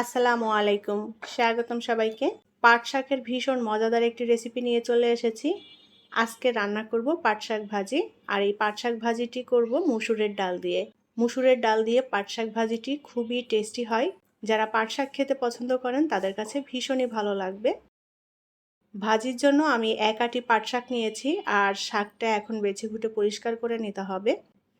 আসসালামু আলাইকুম। স্বাগতম সবাইকে। পাট শাকের ভীষণ মজাদার একটি রেসিপি নিয়ে চলে এসেছি। আজকে রান্না করব পাট শাক ভাজি, আর এই পাট শাক ভাজিটি করব মুসুরের ডাল দিয়ে। মুসুরের ডাল দিয়ে পাট শাক ভাজিটি খুবই টেস্টি হয়। যারা পাট শাক খেতে পছন্দ করেন, তাদের কাছে ভীষণই ভালো লাগবে। ভাজির জন্য আমি এক আটি পাট শাক নিয়েছি, আর শাকটা এখন বেছে ঘুটে পরিষ্কার করে নিতে হবে।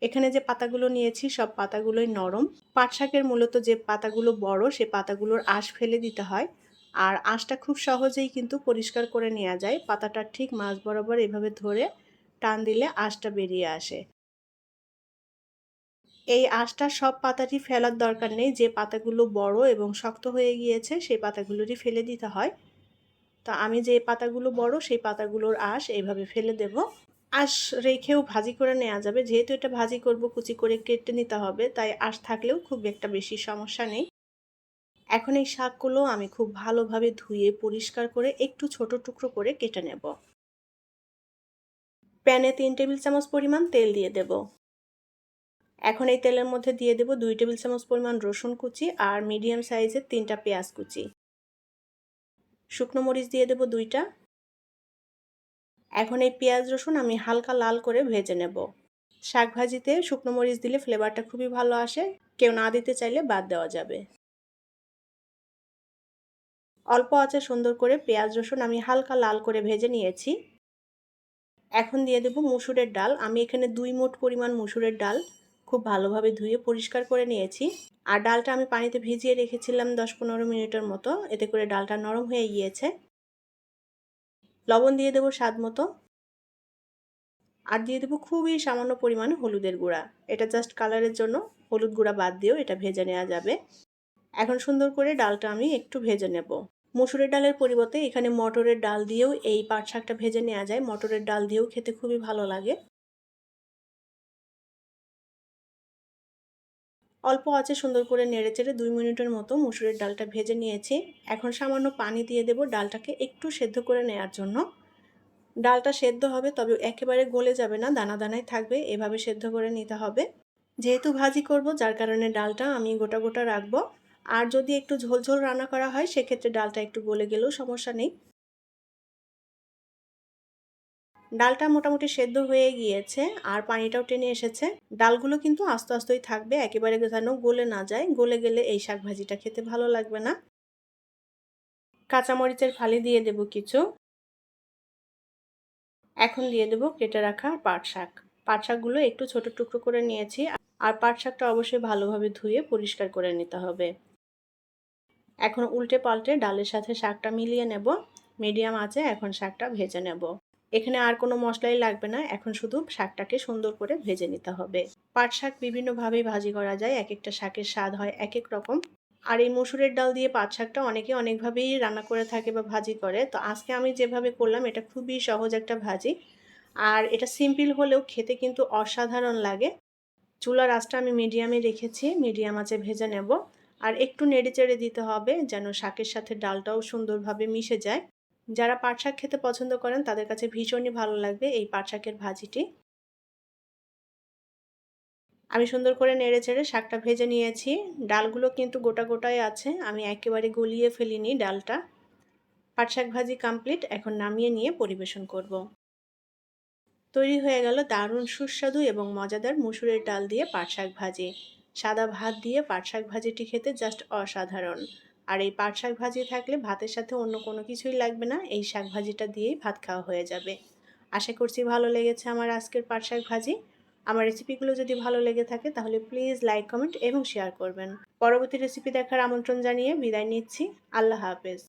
এখানে যে পাতাগুলো নিয়েছি, সব পাতাগুলোই নরম। পাট শাকের মূলত যে পাতাগুলো বড়, সে পাতাগুলোর আঁশ ফেলে দিতে হয়। আর আঁশটা খুব সহজেই কিন্তু পরিষ্কার করে নেওয়া যায়। পাতাটা ঠিক মাছ বরাবর এভাবে ধরে টান দিলে আঁশটা বেরিয়ে আসে। এই আঁশটা সব পাতাটি ফেলার দরকার নেই। যে পাতাগুলো বড় এবং শক্ত হয়ে গিয়েছে সেই পাতাগুলোরই ফেলে দিতে হয়। তা আমি যে পাতাগুলো বড়, সেই পাতাগুলোর আঁশ এইভাবে ফেলে দেব। আঁশ রেখেও ভাজি করে নেওয়া যাবে। যেহেতু এটা ভাজি করব, কুচি করে কেটে নিতে হবে, তাই আঁশ থাকলেও খুব একটা বেশি সমস্যা নেই। এখন এই শাকগুলো আমি খুব ভালোভাবে ধুয়ে, পরিষ্কার করে একটু ছোট টুকরো করে কেটে নেব। প্যানে তিন টেবিল চামচ পরিমাণ তেল দিয়ে দেব। এখন এই তেলের মধ্যে দিয়ে দেব দুই টেবিল চামচ পরিমাণ রসুন কুচি আর মিডিয়াম সাইজের তিনটা পেঁয়াজ কুচি। শুকনো মরিচ দিয়ে দেব দুইটা। এখন এই পেঁয়াজ রসুন আমি হালকা লাল করে ভেজে নেব। শাক ভাজিতে শুকনো মরিচ দিলে ফ্লেভারটা খুবই ভালো আসে, কেউ না দিতে চাইলে বাদ দেওয়া যাবে। অল্প আছে সুন্দর করে পেঁয়াজ রসুন আমি হালকা লাল করে ভেজে নিয়েছি। এখন দিয়ে দেব মুসুরের ডাল। আমি এখানে দুই মোট পরিমাণ মুসুরের ডাল খুব ভালোভাবে ধুয়ে পরিষ্কার করে নিয়েছি। আর ডালটা আমি পানিতে ভিজিয়ে রেখেছিলাম দশ পনেরো মিনিটের মতো। এতে করে ডালটা নরম হয়ে গিয়েছে। লবণ দিয়ে দেবো স্বাদ মতো। আর দিয়ে দেবো খুবই সামান্য পরিমাণে হলুদের গুঁড়া। এটা জাস্ট কালারের জন্য হলুদ গুঁড়া বাদ দিয়েও এটা ভেজে নেওয়া যাবে। এখন সুন্দর করে ডালটা আমি একটু ভেজে নেব। মুসুরের ডালের পরিবর্তে এখানে মটরের ডাল দিয়েও এই পাট শাকটা ভেজে নেওয়া যায়। মটরের ডাল দিয়েও খেতে খুবই ভালো লাগে। অল্প আছে সুন্দর করে নেড়ে চেড়ে দুই মিনিটের মতো মুসুরের ডালটা ভেজে নিয়েছি। এখন সামান্য পানি দিয়ে দেব ডালটাকে একটু সেদ্ধ করে নেওয়ার জন্য। ডালটা সেদ্ধ হবে, তবে একেবারে গলে যাবে না, দানা দানায় থাকবে, এভাবে সেদ্ধ করে নিতে হবে। যেহেতু ভাজি করব, যার কারণে ডালটা আমি গোটা গোটা রাখব। আর যদি একটু ঝোলঝোল রান্না করা হয়, সেক্ষেত্রে ডালটা একটু গলে গেলেও সমস্যা নেই। ডালটা মোটামুটি সেদ্ধ হয়ে গিয়েছে আর পানিটাও টেনে এসেছে। ডালগুলো কিন্তু আস্তে আস্তেই থাকবে, একেবারে যেন গলে না যায়। গলে গেলে এই শাক ভাজিটা খেতে ভালো লাগবে না। কাঁচামরিচের ফালি দিয়ে দেব কিছু। এখন দিয়ে দেব কেটে রাখা পাট শাক। পাট শাকগুলো একটু ছোট টুকরো করে নিয়েছি, আর পাট শাকটা অবশ্যই ভালোভাবে ধুয়ে পরিষ্কার করে নিতে হবে। এখন উল্টে পাল্টে ডালের সাথে শাকটা মিলিয়ে নেব। মিডিয়াম আছে এখন শাকটা ভেজে নেব। এখানে আর কোনো মশলাই লাগবে না। এখন শুধু শাকটাকে সুন্দর করে ভেজে নিতে হবে। পাট শাক বিভিন্নভাবেই ভাজি করা যায়। এক একটা শাকের স্বাদ হয় এক এক রকম। আর এই মসুরের ডাল দিয়ে পাট শাকটা অনেকে অনেকভাবেই রান্না করে থাকে বা ভাজি করে। তো আজকে আমি যেভাবে করলাম, এটা খুবই সহজ একটা ভাজি। আর এটা সিম্পল হলেও খেতে কিন্তু অসাধারণ লাগে। চুলার আঁচটা আমি মিডিয়ামে রেখেছি। মিডিয়াম আঁচে ভেজে নেব। আর একটু নেড়ে চেড়ে দিতে হবে যেন শাকের সাথে ডালটাও সুন্দরভাবে মিশে যায়। যারা পাট শাক খেতে পছন্দ করেন, তাদের কাছে ভীষণই ভালো লাগবে এই পাট শাকের ভাজিটি। আমি সুন্দর করে নেড়ে চেড়ে শাকটা ভেজে নিয়েছি। ডালগুলো কিন্তু গোটা গোটাই আছে। আমি একেবারে গলিয়ে ফেলিনি ডালটা। পাট শাক ভাজি কমপ্লিট এখন নামিয়ে নিয়ে পরিবেশন করব। তৈরি হয়ে গেল দারুণ সুস্বাদু এবং মজাদার মুসুরের ডাল দিয়ে পাট শাক ভাজি। সাদা ভাত দিয়ে পাট শাক ভাজিটি খেতে জাস্ট অসাধারণ। আর এই পাট শাক ভাজি থাকলে ভাতের সাথে অন্য কোনো কিছুই লাগবে না, এই শাক ভাজিটা দিয়েই ভাত খাওয়া হয়ে যাবে। আশা করছি ভালো লেগেছে আমার আজকের পাট শাক ভাজি। আমার রেসিপিগুলো যদি ভালো লেগে থাকে তাহলে প্লিজ লাইক, কমেন্ট এবং শেয়ার করবেন। পরবর্তী রেসিপি দেখার আমন্ত্রণ জানিয়ে বিদায় নিচ্ছি। আল্লাহ হাফেজ।